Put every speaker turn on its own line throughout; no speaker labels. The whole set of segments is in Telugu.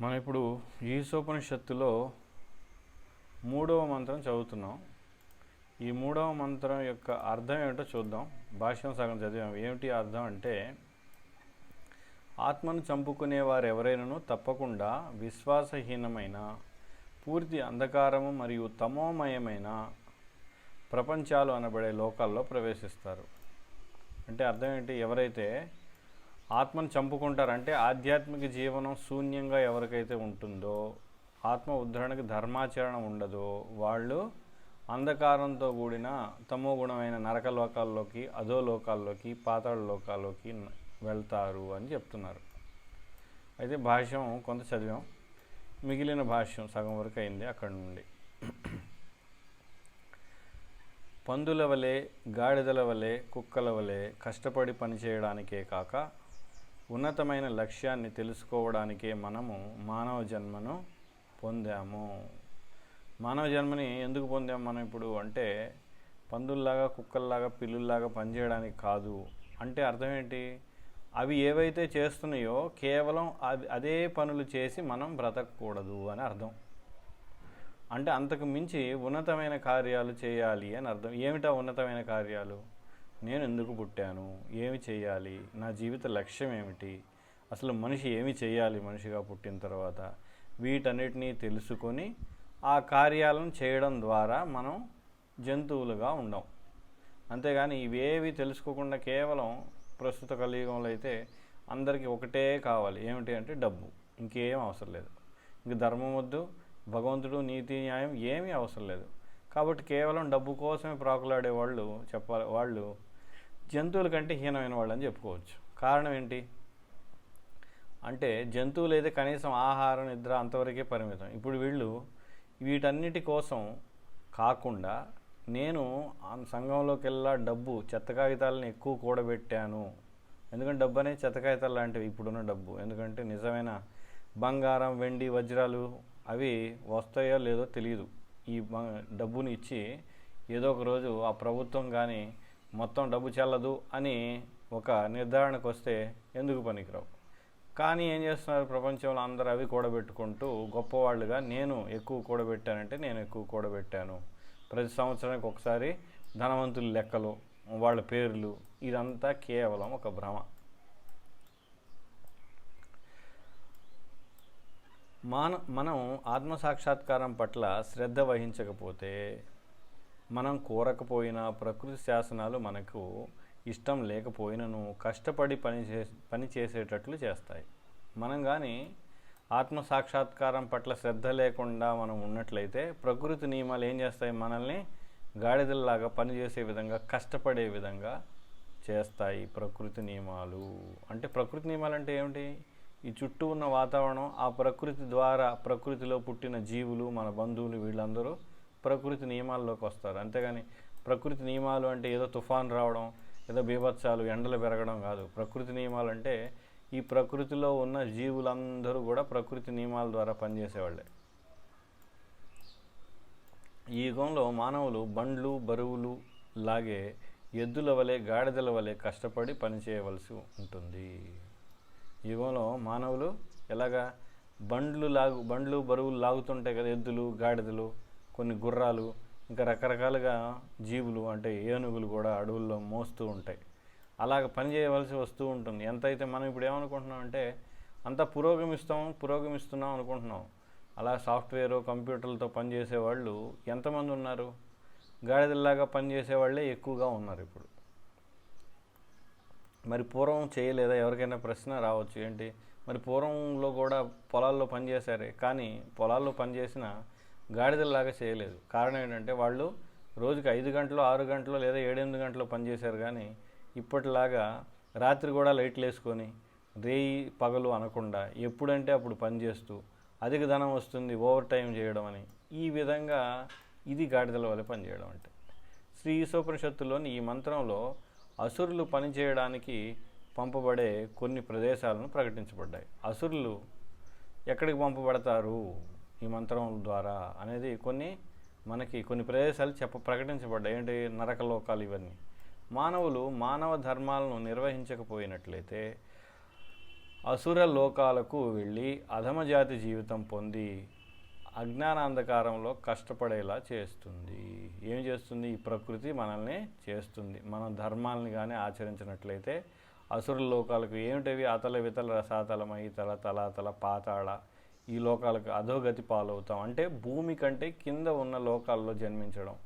మనం ఇప్పుడు ఈశోపనిషత్తులో మూడవ మంత్రం చదువుతున్నాం. ఈ మూడవ మంత్రం యొక్క అర్థం ఏమిటో చూద్దాం. భాష్యం సగం చదివాం. ఏమిటి అర్థం అంటే ఆత్మను చంపుకునే వారు ఎవరైనాను తప్పకుండా విశ్వాసహీనమైన పూర్తి అంధకారము మరియు తమోమయమైన ప్రపంచాలు అనబడే లోకాల్లో ప్రవేశిస్తారు. అంటే అర్థం ఏంటి? ఎవరైతే ఆత్మను చంపుకుంటారంటే ఆధ్యాత్మిక జీవనం శూన్యంగా ఎవరికైతే ఉంటుందో ఆత్మ ఉద్ధరణకి ధర్మాచరణ ఉండదో వాళ్ళు అంధకారంతో కూడిన తమో గుణమైన నరక లోకాల్లోకి అధో లోకాల్లోకి పాతాళ లోకాల్లోకి వెళ్తారు అని చెప్తున్నారు. అయితే భాష్యం కొంత చదివాం. మిగిలిన భాష్యం సగం వరకు అయింది అక్కడి నుండి. పందుల వలె గాడిదల వలె కుక్కల వలె కష్టపడి పనిచేయడానికే కాక ఉన్నతమైన లక్ష్యాన్ని తెలుసుకోవడానికే మనము మానవ జన్మను పొందాము. మానవ జన్మని ఎందుకు పొందాము మనం ఇప్పుడు అంటే పందుల్లాగా కుక్కల్లాగా పిల్లుల్లాగా పనిచేయడానికి కాదు. అంటే అర్థం ఏంటి? అవి ఏవైతే చేస్తున్నాయో కేవలం అది అదే పనులు చేసి మనం బ్రతకూడదు అని అర్థం. అంటే అంతకు మించి ఉన్నతమైన కార్యాలు చేయాలి అని అర్థం. ఏమిటా ఉన్నతమైన కార్యాలు? నేను ఎందుకు పుట్టాను? ఏమి చేయాలి నా జీవిత లక్ష్యం ఏమిటి? అసలు మనిషి ఏమి చేయాలి మనిషిగా పుట్టిన తర్వాత? వీటన్నిటినీ తెలుసుకొని ఆ కార్యాలను చేయడం ద్వారా మనం జంతువులుగా ఉండం. అంతేగాని ఇవేవి తెలుసుకోకుండా కేవలం ప్రస్తుత కలియుగంలో అయితే అందరికీ ఒకటే కావాలి. ఏమిటి అంటే డబ్బు. ఇంకేం అవసరం లేదు. ఇంక ధర్మం వద్దు భగవంతుడు నీతి న్యాయం ఏమీ అవసరం లేదు. కాబట్టి కేవలం డబ్బు కోసమే ప్రాకులాడే వాళ్ళు చెప్పాలి వాళ్ళు జంతువుల కంటే హీనమైన వాళ్ళు అని చెప్పుకోవచ్చు. కారణం ఏంటి? అంటే జంతువులు అయితే కనీసం ఆహారం నిద్ర అంతవరకే పరిమితం. ఇప్పుడు వీళ్ళు వీటన్నిటి కోసం కాకుండా నేను ఆ సంఘంలోకి వెళ్ళా డబ్బు చెత్త కాగితాలను ఎక్కువ కూడబెట్టాను. ఎందుకంటే డబ్బు అనేది చెత్త కాగితాలు లాంటివి ఇప్పుడున్న డబ్బు. ఎందుకంటే నిజమైన బంగారం వెండి వజ్రాలు అవి వస్తాయో లేదో తెలియదు ఈ డబ్బుని ఇచ్చి ఏదో ఒక రోజు ఆ ప్రభుత్వం కానీ మొత్తం డబ్బు చెల్లదు అని ఒక నిర్ధారణకు వస్తే ఎందుకు పనికిరావు? కానీ ఏం చేస్తున్నారు ప్రపంచంలో అందరూ అవి కూడబెట్టుకుంటూ గొప్పవాళ్ళుగా నేను ఎక్కువ కూడబెట్టానంటే నేను ఎక్కువ కూడబెట్టాను. ప్రతి సంవత్సరానికి ఒకసారి ధనవంతుల లెక్కలు వాళ్ళ పేర్లు ఇదంతా కేవలం ఒక భ్రమ. మాన మనం ఆత్మసాక్షాత్కారం పట్ల శ్రద్ధ వహించకపోతే మనం కోరకపోయినా ప్రకృతి శాసనాలు మనకు ఇష్టం లేకపోయినను కష్టపడి పని చే పని చేసేటట్లు చేస్తాయి. మనం కానీ ఆత్మ సాక్షాత్కారం పట్ల శ్రద్ధ లేకుండా మనం ఉన్నట్లయితే ప్రకృతి నియమాలు ఏం చేస్తాయి? మనల్ని గాడిదల్లాగా పనిచేసే విధంగా కష్టపడే విధంగా చేస్తాయి ప్రకృతి నియమాలు. అంటే ప్రకృతి నియమాలు అంటే ఏమిటి? ఈ చుట్టూ ఉన్న వాతావరణం ఆ ప్రకృతి ద్వారా ప్రకృతిలో పుట్టిన జీవులు మన బంధువులు వీళ్ళందరూ ప్రకృతి నియమాల్లోకి వస్తారు. అంతేగాని ప్రకృతి నియమాలు అంటే ఏదో తుఫాన్ రావడం ఏదో బీభత్సాలు ఎండలు పెరగడం కాదు. ప్రకృతి నియమాలు అంటే ఈ ప్రకృతిలో ఉన్న జీవులందరూ కూడా ప్రకృతి నియమాల ద్వారా పనిచేసేవాళ్ళే. ఈ యుగంలో మానవులు బండ్లు బరువులు లాగే ఎద్దుల వలె గాడిదల వలె కష్టపడి పనిచేయవలసి ఉంటుంది. ఈ యుగంలో మానవులు ఎలాగా బండ్లు లాగు బండ్లు బరువులు లాగుతుంటాయి కదా ఎద్దులు గాడిదలు. కొన్ని గుర్రాలు ఇంకా రకరకాలుగా జీవులు అంటే ఏనుగులు కూడా అడవుల్లో మోస్తూ ఉంటాయి. అలాగ పని చేయవలసి వస్తూ ఉంటుంది. ఎంతైతే మనం ఇప్పుడు ఏమనుకుంటున్నాం అంటే అంతా పురోగమిస్తాం పురోగమిస్తున్నాం అనుకుంటున్నాం. అలా సాఫ్ట్వేర్ కంప్యూటర్లతో పనిచేసే వాళ్ళు ఎంతమంది ఉన్నారు? గాడిదల్లాగా పనిచేసే వాళ్ళే ఎక్కువగా ఉన్నారు ఇప్పుడు. మరి పూర్వం చేయలేదా? ఎవరికైనా ప్రశ్న రావచ్చు ఏంటి? మరి పూర్వంలో కూడా పొలాల్లో పనిచేశారే కానీ పొలాల్లో పనిచేసిన గాడిదల్లాగా చేయలేదు. కారణం ఏంటంటే వాళ్ళు రోజుకి ఐదు గంటలు ఆరు గంటలు లేదా ఏడెనిమిది గంటలు పనిచేశారు కానీ ఇప్పటిలాగా రాత్రి కూడా లైట్లు వేసుకొని రేయి పగలు అనకుండా ఎప్పుడంటే అప్పుడు పనిచేస్తూ అధిక ధనం వస్తుంది ఓవర్ టైం చేయడం అని ఈ విధంగా ఇది గాడిదల వల్ల పనిచేయడం అంటే. శ్రీ ఈశోపనిషత్తులోని ఈ మంత్రంలో అసురులు పనిచేయడానికి పంపబడే కొన్ని ప్రదేశాలను ప్రకటించబడ్డాయి. అసురులు ఎక్కడికి పంపబడతారు? ఈ మంత్రం ద్వారా అనేది కొన్ని మనకి కొన్ని ప్రదేశాలు చెప్ప ప్రకటించబడ్డాయి. ఏంటి? నరకలోకాలు ఇవన్నీ. మానవులు మానవ ధర్మాలను నిర్వహించకపోయినట్లయితే అసుర లోకాలకు వెళ్ళి అధమజాతి జీవితం పొంది అజ్ఞానాంధకారంలో కష్టపడేలా చేస్తుంది. ఏం చేస్తుంది? ఈ ప్రకృతి మనల్ని చేస్తుంది. మన ధర్మాలని కానీ ఆచరించినట్లయితే అసుర లోకాలకు ఏమిటవి? అతల వితల రసాతలమై తల తల పాతాళ ఈ లోకాలకు అధోగతి పాలవుతాం. అంటే భూమి కంటే కింద ఉన్న లోకాల్లో జన్మించడం.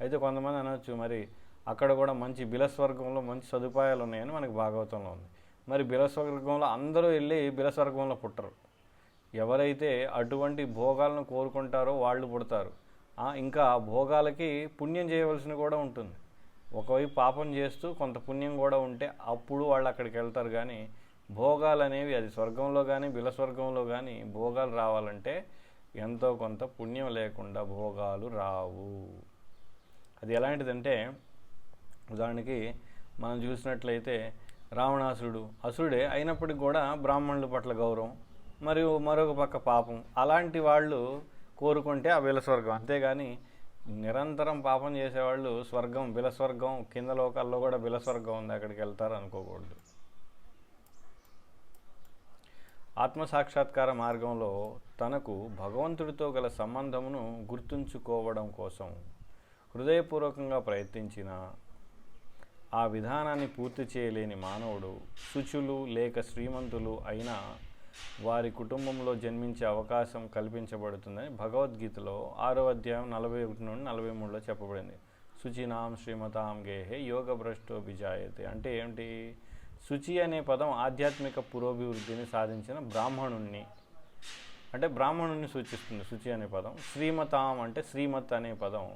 అయితే కొంతమంది అనొచ్చు మరి అక్కడ కూడా మంచి బిలస్వర్గంలో మంచి సదుపాయాలు ఉన్నాయని మనకి భాగవతంలో ఉంది. మరి బిలస్వర్గంలో అందరూ వెళ్ళి బిలస్వర్గంలో పుట్టరు. ఎవరైతే అటువంటి భోగాలను కోరుకుంటారో వాళ్ళు పుడతారు. ఇంకా భోగాలకి పుణ్యం చేయవలసిన కూడా ఉంటుంది. ఒకవైపు పాపం చేస్తూ కొంత పుణ్యం కూడా ఉంటే అప్పుడు వాళ్ళు అక్కడికి వెళ్తారు కానీ భోగాలు అనేవి అది స్వర్గంలో కానీ బిలస్వర్గంలో కానీ భోగాలు రావాలంటే ఎంతో కొంత పుణ్యం లేకుండా భోగాలు రావు. అది ఎలాంటిదంటే ఉదాహరణకి మనం చూసినట్లయితే రావణాసురుడు అసురుడే అయినప్పటికి కూడా బ్రాహ్మణుల పట్ల గౌరవం మరియు మరొక పక్క పాపం. అలాంటి వాళ్ళు కోరుకుంటే ఆ బిలస్వర్గం అంతేగాని నిరంతరం పాపం చేసేవాళ్ళు స్వర్గం బిలస్వర్గం కింద లోకాల్లో కూడా బిలస్వర్గం ఉంది అక్కడికి వెళ్తారు అనుకోకూడదు. ఆత్మసాక్షాత్కార మార్గంలో తనకు భగవంతుడితో గల సంబంధమును గుర్తుంచుకోవడం కోసం హృదయపూర్వకంగా ప్రయత్నించిన ఆ విధానాన్ని పూర్తి చేయలేని మానవుడు శుచులు లేక శ్రీమంతులు అయినా వారి కుటుంబంలో జన్మించే అవకాశం కల్పించబడుతుందని భగవద్గీతలో ఆరో అధ్యాయం నలభై ఒకటి నుండి నలభై మూడులో చెప్పబడింది. శుచినాం శ్రీమతాం గేహే యోగ భ్రష్టో బిజాయతే అంటే ఏమిటి? శుచి అనే పదం ఆధ్యాత్మిక పురోభివృద్ధిని సాధించిన బ్రాహ్మణుణ్ణి. అంటే బ్రాహ్మణుని సూచిస్తుంది శుచి అనే పదం. శ్రీమతాం అంటే శ్రీమత్ అనే పదం.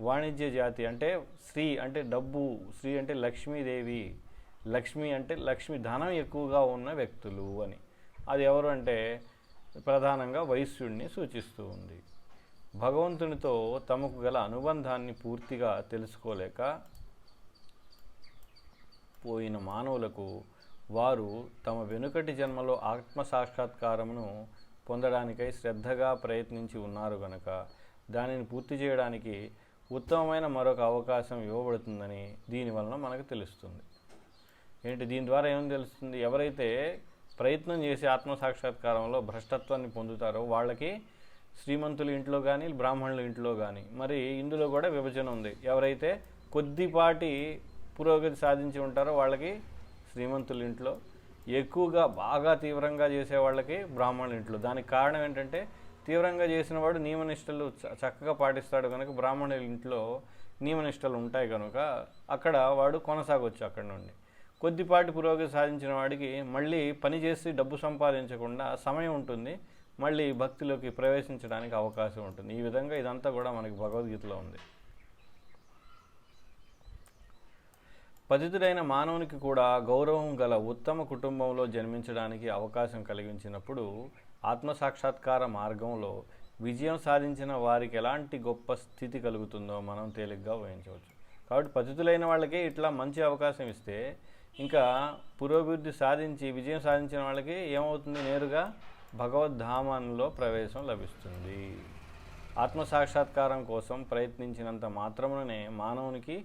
వాణిజ్య జాతి అంటే శ్రీ అంటే డబ్బు శ్రీ అంటే లక్ష్మీదేవి లక్ష్మి అంటే లక్ష్మి ధనం ఎక్కువగా ఉన్న వ్యక్తులు అని. అది ఎవరు అంటే ప్రధానంగా వైశ్యుడిని సూచిస్తూ ఉంది. భగవంతునితో తమకు గల అనుబంధాన్ని పూర్తిగా తెలుసుకోలేక పోయిన మానవులకు వారు తమ వెనుకటి జన్మలో ఆత్మ సాక్షాత్కారమును పొందడానికై శ్రద్ధగా ప్రయత్నించి ఉన్నారు గనక దానిని పూర్తి చేయడానికి ఉత్తమమైన మరొక అవకాశం ఇవ్వబడుతుందని దీని వలన మనకు తెలుస్తుంది. ఏంటి? దీని ద్వారా ఏం తెలుస్తుంది? ఎవరైతే ప్రయత్నం చేసి ఆత్మ సాక్షాత్కారంలో భ్రష్టత్వాన్ని పొందుతారో వాళ్ళకి శ్రీమంతుల ఇంట్లో కానీ బ్రాహ్మణుల ఇంట్లో కానీ మరి ఇందులో కూడా విభజన ఉంది. ఎవరైతే కొద్దిపాటి పురోగతి సాధించి ఉంటారో వాళ్ళకి శ్రీమంతుల ఇంట్లో ఎక్కువగా బాగా తీవ్రంగా చేసే వాళ్ళకి బ్రాహ్మణుల ఇంట్లో. దానికి కారణం ఏంటంటే తీవ్రంగా చేసిన వాడు నియమనిష్టలు చక్కగా పాటిస్తాడు కనుక బ్రాహ్మణుల ఇంట్లో నియమనిష్టలు ఉంటాయి కనుక అక్కడ వాడు కొనసాగొచ్చు అక్కడ నుండి. కొద్దిపాటి పురోగతి సాధించిన వాడికి మళ్ళీ పని చేసి డబ్బు సంపాదించకుండా సమయం ఉంటుంది. మళ్ళీ భక్తిలోకి ప్రవేశించడానికి అవకాశం ఉంటుంది. ఈ విధంగా ఇదంతా కూడా మనకి భగవద్గీతలో ఉంది. పతితుడైన మానవునికి కూడా గౌరవం గల ఉత్తమ కుటుంబంలో జన్మించడానికి అవకాశం కలిగించినప్పుడు ఆత్మసాక్షాత్కార మార్గంలో విజయం సాధించిన వారికి ఎలాంటి గొప్ప స్థితి కలుగుతుందో మనం తేలిగ్గా ఊహించవచ్చు. కాబట్టి పతితులైన వాళ్ళకే ఇట్లా మంచి అవకాశం ఇస్తే ఇంకా పురోభివృద్ధి సాధించి విజయం సాధించిన వాళ్ళకి ఏమవుతుంది? నేరుగా భగవద్ధామంలో ప్రవేశం లభిస్తుంది. ఆత్మసాక్షాత్కారం కోసం ప్రయత్నించినంత మాత్రముననే మానవునికి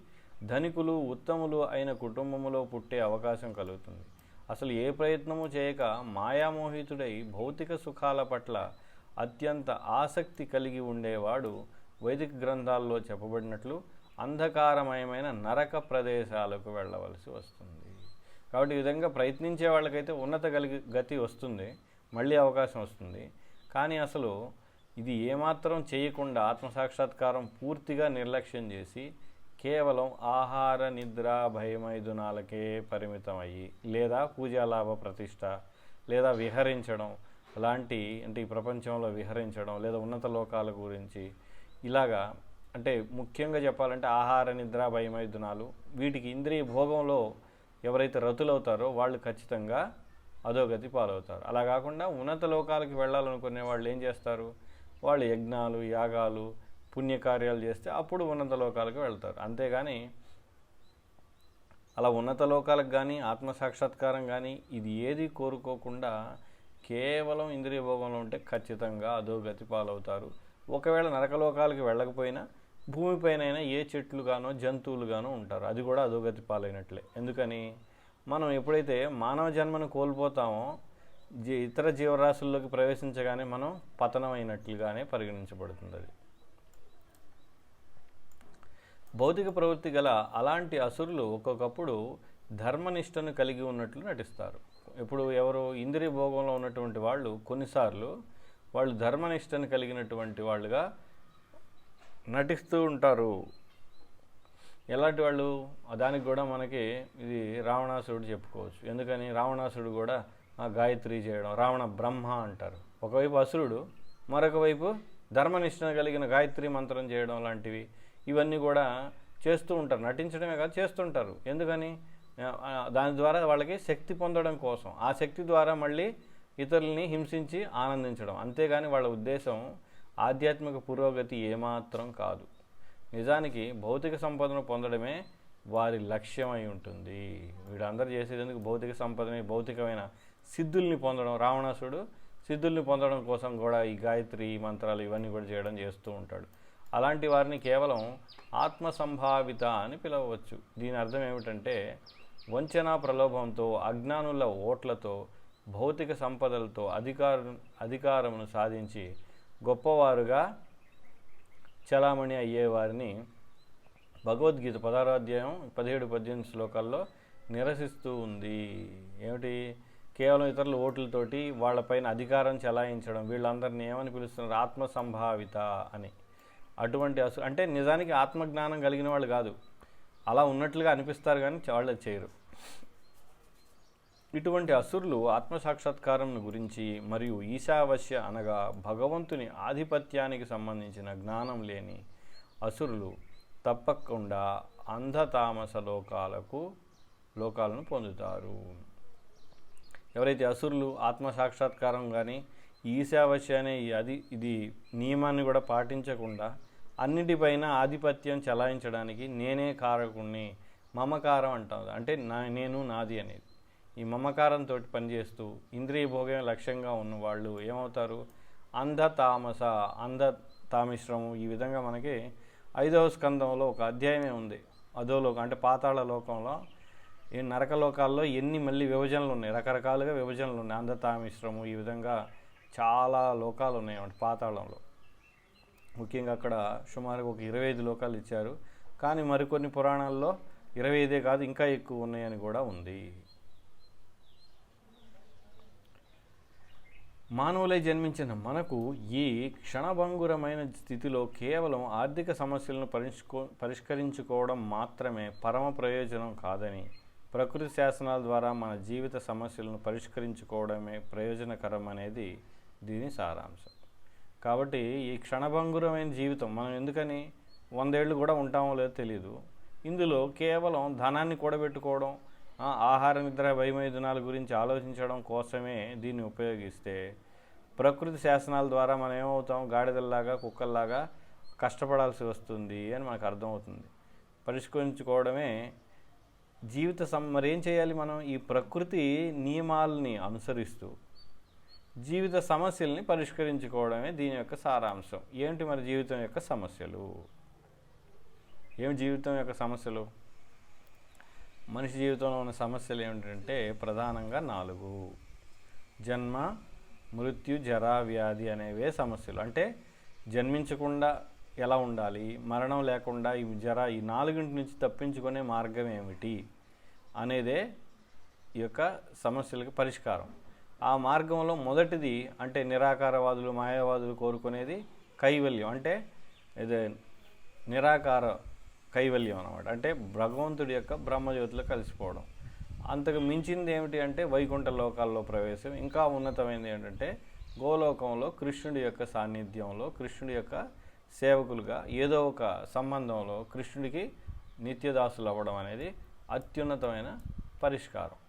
ధనికులు ఉత్తములు అయిన కుటుంబములో పుట్టే అవకాశం కలుగుతుంది. అసలు ఏ ప్రయత్నము చేయక మాయామోహితుడై భౌతిక సుఖాల పట్ల అత్యంత ఆసక్తి కలిగి ఉండేవాడు వైదిక గ్రంథాల్లో చెప్పబడినట్లు అంధకారమయమైన నరక ప్రదేశాలకు వెళ్ళవలసి వస్తుంది. కాబట్టి ఈ విధంగా ప్రయత్నించే వాళ్ళకైతే ఉన్నత కలిగి గతి వస్తుంది మళ్ళీ అవకాశం వస్తుంది. కానీ అసలు ఇది ఏమాత్రం చేయకుండా ఆత్మసాక్షాత్కారం పూర్తిగా నిర్లక్ష్యం చేసి కేవలం ఆహార నిద్ర భయమైదునాలకే పరిమితమయ్యి లేదా పూజాలాభ ప్రతిష్ట లేదా విహరించడం లాంటి అంటే ఈ ప్రపంచంలో విహరించడం లేదా ఉన్నత లోకాల గురించి ఇలాగా అంటే ముఖ్యంగా చెప్పాలంటే ఆహార నిద్ర భయమైదునాలు వీటికి ఇంద్రియ భోగంలో ఎవరైతే రతులవుతారో వాళ్ళు ఖచ్చితంగా అధోగతి పాలవుతారు. అలా కాకుండా ఉన్నత లోకాలకి వెళ్ళాలనుకునే వాళ్ళు ఏం చేస్తారు? వాళ్ళు యజ్ఞాలు యాగాలు పుణ్యకార్యాలు చేస్తే అప్పుడు ఉన్నత లోకాలకు వెళ్తారు. అంతేగాని అలా ఉన్నత లోకాలకు కానీ ఆత్మసాక్షాత్కారం కానీ ఇది ఏది కోరుకోకుండా కేవలం ఇంద్రియ భోగంలో ఉంటే ఖచ్చితంగా అధోగతి పాలవుతారు. ఒకవేళ నరకలోకాలకి వెళ్ళకపోయినా భూమిపైనైనా ఏ చెట్లు గానో జంతువులు గానో ఉంటారు. అది కూడా అధోగతి పాలైనట్లే. ఎందుకని? మనం ఎప్పుడైతే మానవ జన్మను కోల్పోతామో జీ- ఇతర జీవరాశుల్లోకి ప్రవేశించగానే మనం పతనమైనట్లుగానే పరిగణించబడుతుంది అది. భౌతిక ప్రవృత్తి గల అలాంటి అసురులు ఒక్కొక్కప్పుడు ధర్మనిష్టను కలిగి ఉన్నట్లు నటిస్తారు. ఇప్పుడు ఎవరు ఇంద్రియ భోగంలో ఉన్నటువంటి వాళ్ళు కొన్నిసార్లు వాళ్ళు ధర్మనిష్టను కలిగినటువంటి వాళ్ళుగా నటిస్తూ ఉంటారు. ఎలాంటి వాళ్ళు? దానికి కూడా మనకి ఇది రావణాసురుడు చెప్పుకోవచ్చు. ఎందుకని? రావణాసురుడు కూడా ఆ గాయత్రి చేయడం రావణ బ్రహ్మ అంటారు. ఒకవైపు అసురుడు మరొక వైపు ధర్మనిష్టన కలిగిన గాయత్రి మంత్రం చేయడం లాంటివి. ఇవన్నీ కూడా చేస్తూ ఉంటారు. నటించడమే కాదు చేస్తుంటారు ఎందుకని? దాని ద్వారా వాళ్ళకి శక్తి పొందడం కోసం. ఆ శక్తి ద్వారా మళ్ళీ ఇతరుల్ని హింసించి ఆనందించడం. అంతేగాని వాళ్ళ ఉద్దేశం ఆధ్యాత్మిక పురోగతి ఏమాత్రం కాదు. నిజానికి భౌతిక సంపదను పొందడమే వారి లక్ష్యమై ఉంటుంది. వీళ్ళందరూ చేసేందుకు భౌతిక సంపదమే భౌతికమైన సిద్ధుల్ని పొందడం. రావణాసుడు సిద్ధుల్ని పొందడం కోసం కూడా ఈ గాయత్రి ఈ మంత్రాలు ఇవన్నీ కూడా చేయడం చేస్తూ ఉంటాడు. అలాంటి వారిని కేవలం ఆత్మ సంభావిత అని పిలవవచ్చు. దీని అర్థం ఏమిటంటే వంచన ప్రలోభంతో అజ్ఞానుల ఓట్లతో భౌతిక సంపదలతో అధికార అధికారమును సాధించి గొప్పవారుగా చలామణి అయ్యేవారిని భగవద్గీత పదారాధ్యాయం పదిహేడు పద్దెనిమిది శ్లోకాల్లో నిరసిస్తూ ఉంది. ఏమిటి? కేవలం ఇతరుల ఓట్లతోటి వాళ్ళపైన అధికారం చెలాయించడం వీళ్ళందరినీ ఏమని పిలుస్తున్నారు? ఆత్మ సంభావిత అని. అటువంటి అసు అంటే నిజానికి ఆత్మజ్ఞానం కలిగిన వాళ్ళు కాదు. అలా ఉన్నట్లుగా అనిపిస్తారు కానీ వాళ్ళు చేయరు. ఇటువంటి అసురులు ఆత్మసాక్షాత్కారం గురించి మరియు ఈశావశ్య అనగా భగవంతుని ఆధిపత్యానికి సంబంధించిన జ్ఞానం లేని అసురులు తప్పకుండా అంధతామస లోకాలకు లోకాలను పొందుతారు. ఎవరైతే అసురులు ఆత్మసాక్షాత్కారం కానీ ఈశావస్య అనే ఈ అది ఇది నియమాన్ని కూడా పాటించకుండా అన్నిటిపైన ఆధిపత్యం చెలాయించడానికి నేనే కారకుణ్ణి మమకారం అంటాం అంటే నా నేను నాది అనేది. ఈ మమకారంతో పనిచేస్తూ ఇంద్రియ భోగం లక్ష్యంగా ఉన్న వాళ్ళు ఏమవుతారు? అంధ తామస అంధ తామిశ్రమం ఈ విధంగా మనకి ఐదవ స్కందంలో ఒక అధ్యాయమే ఉంది. అధోలోకం అంటే పాతాళ లోకంలో ఈ నరకలోకాల్లో ఎన్ని మళ్ళీ విభజనలు ఉన్నాయి? రకరకాలుగా విభజనలు ఉన్నాయి. అంధతామిశ్రము ఈ విధంగా చాలా లోకాలు ఉన్నాయన్నమాట పాతాళంలో. ముఖ్యంగా అక్కడ సుమారుగా ఒక ఇరవై ఐదు లోకాలు ఇచ్చారు. కానీ మరికొన్ని పురాణాల్లో ఇరవై ఐదే కాదు ఇంకా ఎక్కువ ఉన్నాయని కూడా ఉంది. మానవులై జన్మించిన మనకు ఈ క్షణభంగురమైన స్థితిలో కేవలం ఆర్థిక సమస్యలను పరిష్కో పరిష్కరించుకోవడం మాత్రమే పరమ ప్రయోజనం కాదని ప్రకృతి శాసనాల ద్వారా మన జీవిత సమస్యలను పరిష్కరించుకోవడమే ప్రయోజనకరం అనేది దీని సారాంశం. కాబట్టి ఈ క్షణభంగురమైన జీవితం మనం ఎందుకని వందేళ్ళు కూడా ఉంటామో లేదో తెలియదు ఇందులో కేవలం ధనాన్ని కూడబెట్టుకోవడం ఆహార నిద్ర భయమైదునాల గురించి ఆలోచించడం కోసమే దీన్ని ఉపయోగిస్తే ప్రకృతి శాసనాల ద్వారా మనం ఏమవుతాం? గాడిదల్లాగా కుక్కల్లాగా కష్టపడాల్సి వస్తుంది అని మనకు అర్థమవుతుంది. పరిష్కరించుకోవడమే జీవిత సం మరి ఏం చేయాలి మనం? ఈ ప్రకృతి నియమాలని అనుసరిస్తూ జీవిత సమస్యల్ని పరిష్కరించుకోవడమే దీని యొక్క సారాంశం. ఏమిటి మరి జీవితం యొక్క సమస్యలు? ఏమి జీవితం యొక్క సమస్యలు? మనిషి జీవితంలో ఉన్న సమస్యలు ఏమిటంటే ప్రధానంగా నాలుగు. జన్మ మృత్యు జరా వ్యాధి అనేవే సమస్యలు. అంటే జన్మించకుండా ఎలా ఉండాలి? మరణం లేకుండా ఈ జర ఈ నాలుగింటి నుంచి తప్పించుకునే మార్గం ఏమిటి? అనేదే ఈ యొక్క సమస్యలకు పరిష్కారం. ఆ మార్గంలో మొదటిది అంటే నిరాకారవాదులు మాయావాదులు కోరుకునేది కైవల్యం. అంటే ఇది నిరాకార కైవల్యం అనమాట అంటే భగవంతుడి యొక్క బ్రహ్మజ్యోతిలో కలిసిపోవడం. అంతకు మించింది ఏమిటి అంటే వైకుంఠ లోకాల్లో ప్రవేశం. ఇంకా ఉన్నతమైనది ఏంటంటే గోలోకంలో కృష్ణుడి యొక్క సాన్నిధ్యంలో కృష్ణుడి యొక్క సేవకులుగా ఏదో ఒక సంబంధంలో కృష్ణుడికి నిత్యదాసులు అవ్వడం అనేది అత్యున్నతమైన పరిష్కారం.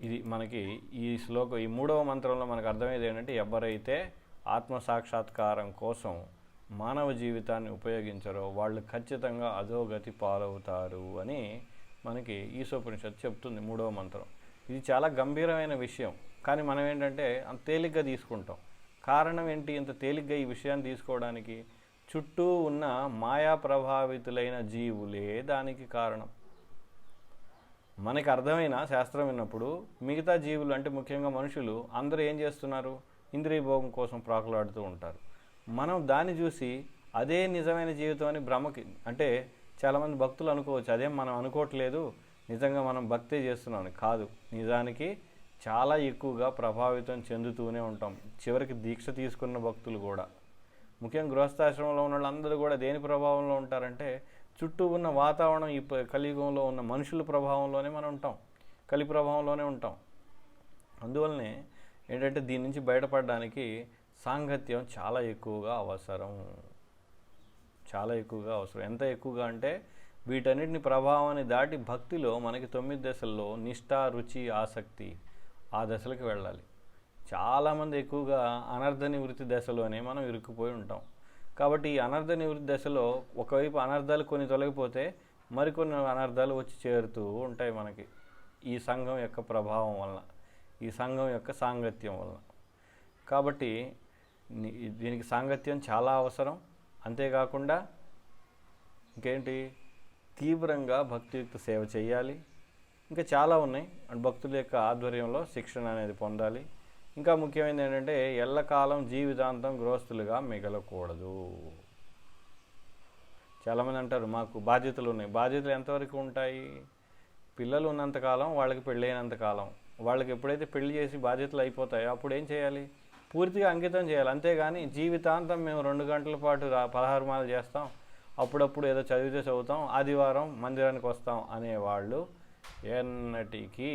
ఇది మనకి ఈ శ్లోకం ఈ మూడవ మంత్రంలో మనకు అర్థమయ్యేది ఏంటంటే ఎవరైతే ఆత్మ సాక్షాత్కారం కోసం మానవ జీవితాన్ని ఉపయోగించరో వాళ్ళు ఖచ్చితంగా అధోగతి పాలవుతారు అని మనకి ఈశోపనిషత్తు చెప్తుంది మూడవ మంత్రం. ఇది చాలా గంభీరమైన విషయం కానీ మనం ఏంటంటే అంత తేలిగ్గా తీసుకుంటాం. కారణం ఏంటి? ఇంత తేలిగ్గా ఈ విషయాన్ని తీసుకోవడానికి చుట్టూ ఉన్న మాయా ప్రభావితులైన జీవులే దానికి కారణం. మనకి అర్థమైన శాస్త్రం విన్నప్పుడు మిగతా జీవులు అంటే ముఖ్యంగా మనుషులు అందరూ ఏం చేస్తున్నారు? ఇంద్రియ భోగం కోసం ప్రాకులాడుతూ ఉంటారు. మనం దాన్ని చూసి అదే నిజమైన జీవితం అని భ్రమకి అంటే చాలామంది భక్తులు అనుకోవచ్చు. అదేం మనం అనుకోవట్లేదు. నిజంగా మనం భక్తే చేస్తున్నాం కాదు. నిజానికి చాలా ఎక్కువగా ప్రభావితం చెందుతూనే ఉంటాం. చివరికి దీక్ష తీసుకున్న భక్తులు కూడా. ముఖ్యంగా గృహస్థాశ్రమంలో ఉన్న వాళ్ళందరూ కూడా దేని ప్రభావంలో ఉంటారంటే చుట్టూ ఉన్న వాతావరణం ఈ కలియుగంలో ఉన్న మనుషుల ప్రభావంలోనే మనం ఉంటాం. కలి ప్రభావంలోనే ఉంటాం. అందువల్లనే ఏంటంటే దీని నుంచి బయటపడడానికి సాంగత్యం చాలా ఎక్కువగా అవసరం. చాలా ఎక్కువగా అవసరం. ఎంత ఎక్కువగా అంటే వీటన్నిటిని ప్రభావాన్ని దాటి భక్తిలో మనకి తొమ్మిది దశల్లో నిష్ట రుచి ఆసక్తి ఆ దశలకు వెళ్ళాలి. చాలామంది ఎక్కువగా అనర్ధ నివృత్తి దశలోనే మనం ఇరుక్కుపోయి ఉంటాం. కాబట్టి ఈ అనర్ధ నివృత్తి దశలో ఒకవైపు అనర్థాలు కొన్ని తొలగిపోతే మరికొన్ని అనర్థాలు వచ్చి చేరుతూ ఉంటాయి మనకి. ఈ సంఘం యొక్క ప్రభావం వలన ఈ సంఘం యొక్క సాంగత్యం వలన. కాబట్టి దీనికి సాంగత్యం చాలా అవసరం. అంతేకాకుండా ఇంకేంటి? తీవ్రంగా భక్తియుక్త సేవ చేయాలి. ఇంకా చాలా ఉన్నాయి. అండ్ భక్తుల యొక్క ఆధ్వర్యంలో శిక్షణ అనేది పొందాలి. ఇంకా ముఖ్యమైనది ఏంటంటే ఎల్లకాలం జీవితాంతం గృహస్థులుగా మిగలకూడదు. చాలామంది అంటారు మాకు బాధ్యతలు ఉన్నాయి. బాధ్యతలు ఎంతవరకు ఉంటాయి? పిల్లలు ఉన్నంతకాలం వాళ్ళకి పెళ్ళైనంత కాలం. వాళ్ళకి ఎప్పుడైతే పెళ్ళి చేసి బాధ్యతలు అయిపోతాయో అప్పుడు ఏం చేయాలి? పూర్తిగా అంకితం చేయాలి. అంతేగాని జీవితాంతం మేము రెండు గంటల పాటు పదహారు మాలు చేస్తాం. అప్పుడప్పుడు ఏదో చదివితే చదువుతాం. ఆదివారం మందిరానికి వస్తాం అనేవాళ్ళు ఎన్నటికీ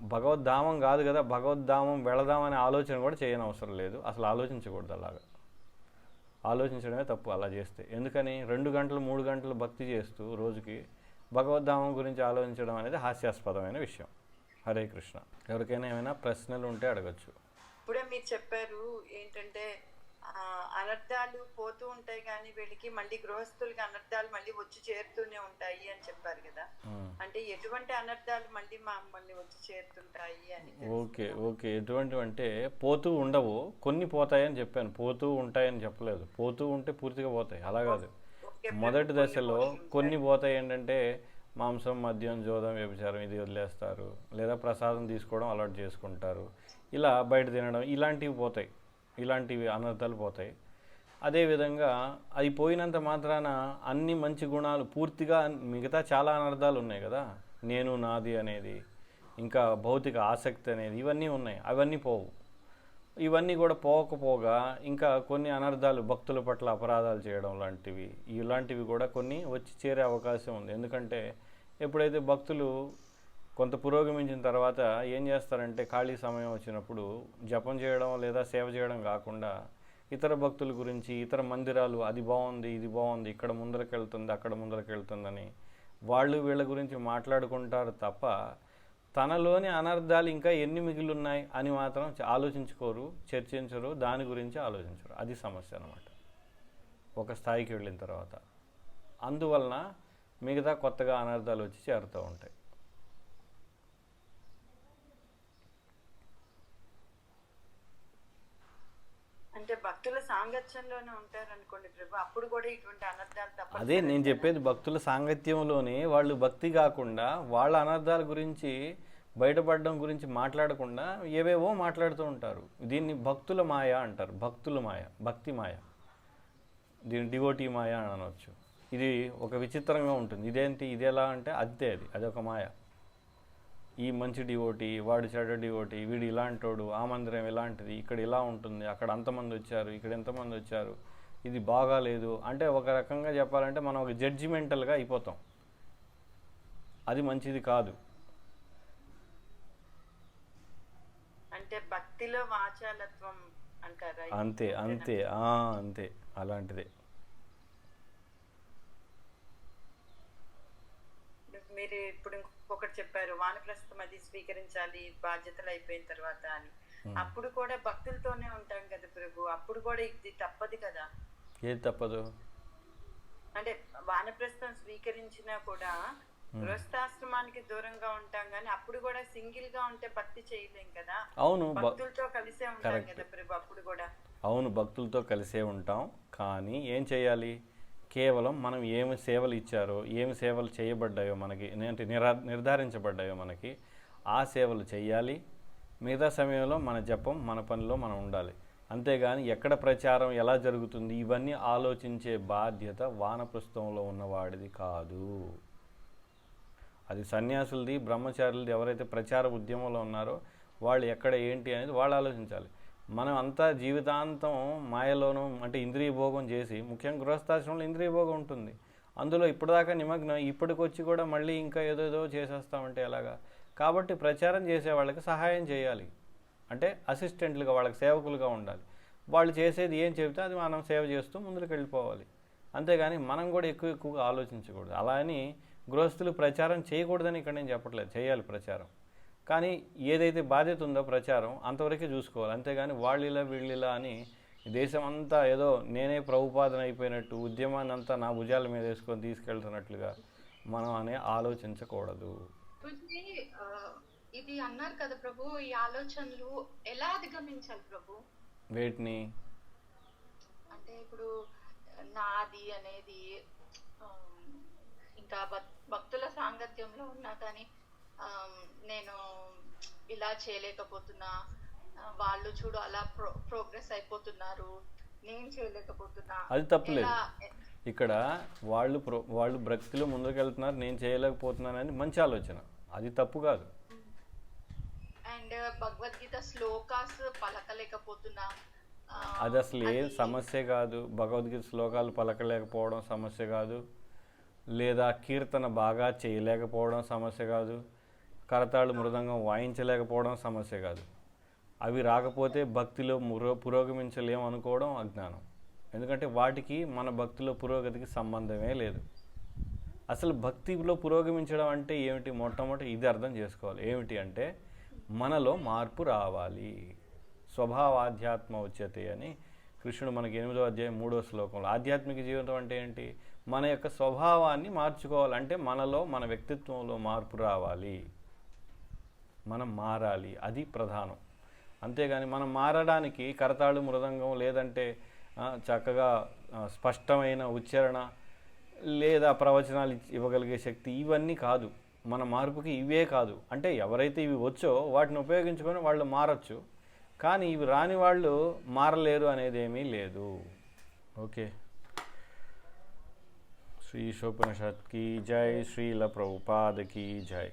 భగవద్ధామం కాదు కదా భగవద్ధామం వెళదామనే ఆలోచన కూడా చేయని అవసరం లేదు. అసలు ఆలోచించకూడదు అలాగా. ఆలోచించడమే తప్పు అలా చేస్తే. ఎందుకని? రెండు గంటలు మూడు గంటలు భక్తి చేస్తూ రోజుకి భగవద్ధామం గురించి ఆలోచించడం అనేది హాస్యాస్పదమైన విషయం. హరే కృష్ణ. ఎవరికైనా ఏమైనా ప్రశ్నలు ఉంటే అడగచ్చు.
ఇప్పుడే మీరు చెప్పారు ఏంటంటే అనర్థాలు పోతూ ఉంటాయి కానీ వీళ్ళకి మళ్ళీ గృహస్థులకి అనర్థాలు మళ్ళీ వచ్చి చేరుతూనే ఉంటాయి అని చెప్పారు కదా. అంటే ఎటువంటి అనర్థాలు మళ్ళీ మమ్మల్ని వచ్చి చేరుతుంటాయి అని
ఓకే ఓకే. ఎటువంటివి అంటే పోతూ ఉండవు కొన్ని పోతాయని చెప్పాను. పోతూ ఉంటాయని చెప్పలేదు. పోతూ ఉంటే పూర్తిగా పోతాయి. అలా కాదు. మొదటి దశలో కొన్ని పోతాయి ఏంటంటే మాంసం మద్యం జోదం వ్యభిచారం ఇది వదిలేస్తారు. లేదా ప్రసాదం తీసుకోవడం అలవాటు చేసుకుంటారు. ఇలా బయట తినడం ఇలాంటివి పోతాయి. ఇలాంటివి అనర్థాలు పోతాయి. అదేవిధంగా అది పోయినంత మాత్రాన అన్ని మంచి గుణాలు పూర్తిగా మిగతా చాలా అనర్థాలు ఉన్నాయి కదా. నేను నాది అనేది ఇంకా భౌతిక ఆసక్తి అనేది ఇవన్నీ ఉన్నాయి. అవన్నీ పోవు. ఇవన్నీ కూడా పోకపోగా ఇంకా కొన్ని అనర్థాలు భక్తుల పట్ల అపరాధాలు చేయడం లాంటివి ఇలాంటివి కూడా కొన్ని వచ్చి చేరే అవకాశం ఉంది. ఎందుకంటే ఎప్పుడైతే భక్తులు కొంత పురోగమించిన తర్వాత ఏం చేస్తారంటే ఖాళీ సమయం వచ్చినప్పుడు జపం చేయడం లేదా సేవ చేయడం కాకుండా ఇతర భక్తుల గురించి ఇతర మందిరాలు అది బాగుంది ఇది బాగుంది ఇక్కడ ముందరకెళ్తుంది అక్కడ ముందరకెళ్తుందని వాళ్ళు వీళ్ళ గురించి మాట్లాడుకుంటారు తప్ప తనలోని అనర్థాలు ఇంకా ఎన్ని మిగిలి ఉన్నాయి అని మాత్రం ఆలోచించుకోరు చర్చించరు దాని గురించి ఆలోచించరు. అది సమస్య అనమాట ఒక స్థాయికి వెళ్ళిన తర్వాత. అందువలన మిగతా కొత్తగా అనర్థాలు వచ్చి చేరుతూ ఉంటాయి
అంటే భక్తుల సాంగత్యంలోనే ఉంటారు అనుకోండి ప్రభు అప్పుడు కూడా ఇటువంటి అనర్థాలు తప్ప
అదే నేను చెప్పేది భక్తుల సాంగత్యంలోనే వాళ్ళు భక్తి కాకుండా వాళ్ళ అనర్థాల గురించి బయటపడడం గురించి మాట్లాడకుండా ఏవేవో మాట్లాడుతూ ఉంటారు. దీన్ని భక్తుల మాయ అంటారు. భక్తుల మాయ భక్తి మాయ. దీన్ని డివోటీ మాయ అని అనవచ్చు ఇది ఒక విచిత్రంగా ఉంటుంది. ఇదేంటి ఇది ఎలా అంటే అంతే అది అదొక మాయ. ఈ మంచి డివోటి వాడు చెడ్డ డివోటి వీడు ఇలాంటోడు ఆ మందిరం ఇలాంటిది ఇక్కడ ఇలా ఉంటుంది అక్కడ అంతమంది వచ్చారు ఇక్కడ ఎంతమంది వచ్చారు ఇది బాగాలేదు అంటే ఒక రకంగా చెప్పాలంటే మనం ఒక జడ్జిమెంటల్గా అయిపోతాం. అది మంచిది కాదు.
అంటే భక్తిలో వాచాలత్వం అంటారా?
అంతే అంతే అంతే అలాంటిదే.
మీరు ఇప్పుడు ఇంకొకటి చెప్పారు వానప్రస్థం అది స్వీకరించాలి బాధ్యతలు అయిపోయిన తర్వాత అని. అప్పుడు కూడా భక్తులతోనే ఉంటాం కదా ప్రభు అప్పుడు కూడా ఇది తప్పదు కదా.
ఏది తప్పదు?
అంటే వానప్రస్థం స్వీకరించినా కూడా గృహస్థాశ్రమానికి దూరంగా ఉంటాం కానీ అప్పుడు కూడా సింగిల్గా ఉంటే భక్తి చేయలేం కదా.
అవును
భక్తులతో కలిసే ఉంటాం. కదా ప్రభు అప్పుడు కూడా.
అవును భక్తులతో కలిసే ఉంటాం కానీ ఏం చేయాలి? కేవలం మనం ఏమి సేవలు ఇచ్చారో ఏమి సేవలు చేయబడ్డాయో మనకి అంటే నిరా నిర్ధారించబడ్డాయో మనకి ఆ సేవలు చేయాలి మిగతా సమయంలో మన జపం మన పనిలో మనం ఉండాలి. అంతేగాని ఎక్కడ ప్రచారం ఎలా జరుగుతుంది ఇవన్నీ ఆలోచించే బాధ్యత వానప్రస్థంలో ఉన్నవాడిది కాదు. అది సన్యాసులది బ్రహ్మచారులది ఎవరైతే ప్రచార ఉద్యమంలో ఉన్నారో వాళ్ళు ఎక్కడ ఏంటి అనేది వాళ్ళు ఆలోచించాలి. మనం అంతా జీవితాంతం మాయలోనూ అంటే ఇంద్రియ భోగం చేసి ముఖ్యంగా గృహస్థాశ్రమంలో ఇంద్రియ భోగం ఉంటుంది. అందులో ఇప్పటిదాకా నిమగ్నం ఇప్పటికొచ్చి కూడా మళ్ళీ ఇంకా ఏదేదో చేసేస్తామంటే ఎలాగా? కాబట్టి ప్రచారం చేసే వాళ్ళకి సహాయం చేయాలి. అంటే అసిస్టెంట్లుగా వాళ్ళకి సేవకులుగా ఉండాలి. వాళ్ళు చేసేది ఏం చెబితే అది మనం సేవ చేస్తూ ముందుకు వెళ్ళిపోవాలి అంతేగాని మనం కూడా ఎక్కువ ఎక్కువగా ఆలోచించకూడదు. అలా అని గృహస్థులు ప్రచారం చేయకూడదని ఇక్కడ నేను చెప్పట్లేదు. చేయాలి ప్రచారం. కానీ ఏదైతే బాధ్యత ఉందో ప్రచారం అంతవరకే చూసుకోవాలి. అంతేగాని వాళ్ళిలా వీళ్ళిలా అని దేశం అంతా ఏదో నేనే ప్రభుపాదన అయిపోయినట్టు ఉద్యమాన్ని అంతా నా భుజాల మీద వేసుకొని తీసుకెళ్తున్నట్లుగా మనం అనే ఆలోచించకూడదు.
ఇది అన్నారు కదా ప్రభు ఈ ఆలోచనలు ఎలా అధిగమించాలి ప్రభు?
వేటిని?
అంటే ఇప్పుడు నాది అనేది ఇంకా భక్- భక్తుల సాంగత్యంలో ఉన్నా కానీ నేను ఇలా చేయలేకపోతున్నా. వాళ్ళు చూడు అలా ప్రో ప్రోగ్రెస్ అయిపోతున్నారు. నేను చేయలేకపోతున్నా.
అది తప్పులేదు. ఇక్కడ వాళ్ళు ప్రో వాళ్ళు భక్తిలో ముందుకు వెళ్తున్నారు నేను చేయలేకపోతున్నానని మంచి ఆలోచన. అది తప్పు కాదు.
అండ్ భగవద్గీత శ్లోకాస్ పలకలేకపోతున్నా.
అది అసలు ఏ సమస్య కాదు. భగవద్గీత శ్లోకాలు పలకలేకపోవడం సమస్య కాదు. లేదా కీర్తన బాగా చేయలేకపోవడం సమస్య కాదు. కరతాళు మృదంగం వాయించలేకపోవడం సమస్య కాదు. అవి రాకపోతే భక్తిలో మురో పురోగమించలేము అనుకోవడం అజ్ఞానం. ఎందుకంటే వాటికి మన భక్తిలో పురోగతికి సంబంధమే లేదు. అసలు భక్తిలో పురోగమించడం అంటే ఏమిటి? మొట్టమొదటి ఇది అర్థం చేసుకోవాలి. ఏమిటి అంటే మనలో మార్పు రావాలి. స్వభావాధ్యాత్మ ఉచ్యతే అని కృష్ణుడు మనకి ఎనిమిదో అధ్యాయం మూడో శ్లోకంలో ఆధ్యాత్మిక జీవితం అంటే ఏంటి? మన యొక్క స్వభావాన్ని మార్చుకోవాలంటే మనలో మన వ్యక్తిత్వంలో మార్పు రావాలి. మనం మారాలి. అది ప్రధానం. అంతేగాని మనం మారడానికి కరతాళు మృదంగం లేదంటే చక్కగా స్పష్టమైన ఉచ్చారణ లేదా ప్రవచనాలు ఇవ్వగలిగే శక్తి ఇవన్నీ కాదు. మన మార్పుకి ఇవే కాదు. అంటే ఎవరైతే ఇవి వచ్చో వాటిని ఉపయోగించుకొని వాళ్ళు మారచ్చు. కానీ ఇవి రాని వాళ్ళు మారలేరు అనేది ఏమీ లేదు. ఓకే. శ్రీ శోపనిషత్కి జై. శ్రీల ప్రభుపాదకి జై.